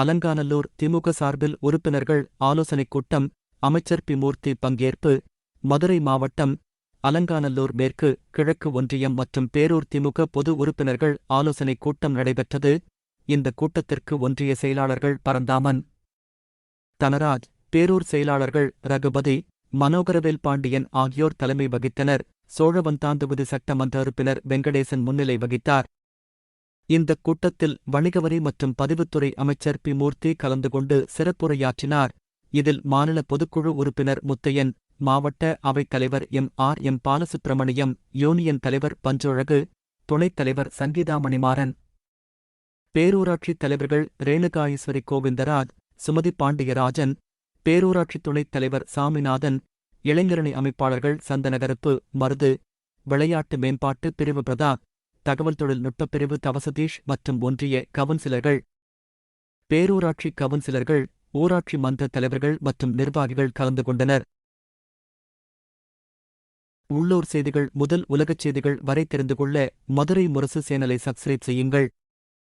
அலங்காநல்லூர் திமுக சார்பில் உறுப்பினர்கள் ஆலோசனைக் கூட்டம் அமைச்சர் பி மூர்த்தி பங்கேற்பு மதுரை மாவட்டம் அலங்காநல்லூர் மேற்கு கிழக்கு ஒன்றியம் மற்றும் பேரூர் திமுக பொது உறுப்பினர்கள் ஆலோசனைக் கூட்டம் நடைபெற்றது. இந்த கூட்டத்திற்கு ஒன்றிய செயலாளர்கள் பரந்தாமன் தனராஜ் பேரூர் செயலாளர்கள் ரகுபதி மனோகரவேல் பாண்டியன் ஆகியோர் தலைமை வகித்தனர். சோழவந்தாந்தொகுதி சட்டமன்ற உறுப்பினர் வெங்கடேசன் முன்னிலை வகித்தார். இந்த கூட்டத்தில் வணிகவரி மற்றும் பதிவுத்துறை அமைச்சர் பி. மூர்த்தி கலந்து கொண்டு சிறப்புரையாற்றினார். இதில் மாநில பொதுக்குழு உறுப்பினர் முத்தையன் மாவட்ட அவைத் தலைவர் M. R. M. Balasubramaniam union தலைவர் பஞ்சொழகு துணைத் தலைவர் சங்கீதா மணிமாறன். பேரூராட்சித் தலைவர்கள் ரேணுகாயேஸ்வரி கோவிந்தராஜ் சுமதி பாண்டியராஜன் பேரூராட்சி துணைத் தலைவர் சாமிநாதன் இளைஞரணி அமைப்பாளர்கள் சந்தனகரப்பு மருது விளையாட்டு மேம்பாட்டு பிரிவு பிரதாப் தகவல் தொழில்நுட்பப் பிரிவு தவசதீஷ் மற்றும் ஒன்றிய கவுன்சிலர்கள். பேரூராட்சி கவுன்சிலர்கள் ஊராட்சி மன்ற தலைவர்கள் மற்றும் நிர்வாகிகள் கலந்து கொண்டனர். உள்ளூர் செய்திகள் முதல் உலகச் செய்திகள் வரை தெரிந்து கொள்ள மதுரை முரசு சேனலை சப்ஸ்கிரைப் செய்யுங்கள்.